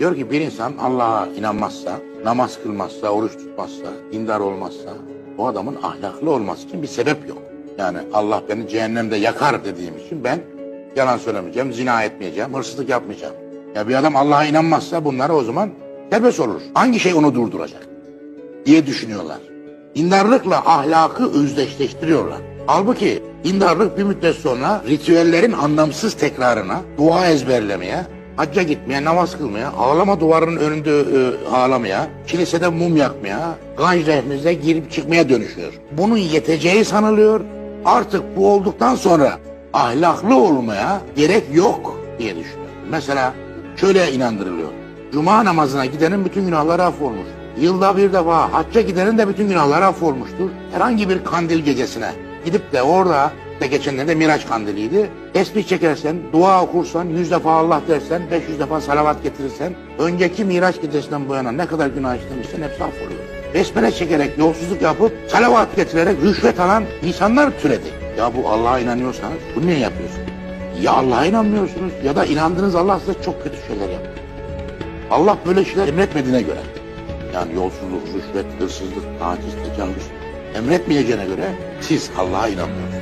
Diyor ki bir insan Allah'a inanmazsa, namaz kılmazsa, oruç tutmazsa, dindar olmazsa o adamın ahlaklı olması için bir sebep yok. Yani Allah beni cehennemde yakar dediğim için ben yalan söylemeyeceğim, zina etmeyeceğim, hırsızlık yapmayacağım. Ya bir adam Allah'a inanmazsa bunları o zaman serbest olur. Hangi şey onu durduracak diye düşünüyorlar. Dindarlıkla ahlakı özdeşleştiriyorlar. Halbuki dindarlık bir müddet sonra ritüellerin anlamsız tekrarına, dua ezberlemeye, hacca gitmeye, namaz kılmaya, ağlama duvarının önünde e, ağlamaya, kilisede mum yakmaya, ganj rehminize girip çıkmaya dönüşüyor. Bunun yeteceği sanılıyor. Artık bu olduktan sonra ahlaklı olmaya gerek yok diye düşünüyor. Mesela şöyle inandırılıyor. Cuma namazına gidenin bütün günahları affolmuş. Yılda bir defa hacca gidenin de bütün günahları affolmuştur. Herhangi bir kandil gecesine gidip de orada de geçenlerde Miraç kandiliydi. Tesbih çekersen, dua okursan, yüz defa Allah dersen, 500 defa salavat getirirsen, önceki Miraç gecesinden bu yana ne kadar günah işlemişsen hepsi affoluyor. Besmele çekerek, yolsuzluk yapıp, salavat getirerek rüşvet alan insanlar türedi. Ya bu Allah'a inanıyorsanız bunu niye yapıyorsunuz? Ya Allah'a inanmıyorsunuz ya da inandığınız Allah size çok kötü şeyler yapıyor. Allah böyle şeyler emretmediğine göre. Yani yolsuzluk, rüşvet, hırsızlık, taciz, tecavüz emretmeyeceğine göre siz Allah'a inanmıyorsunuz.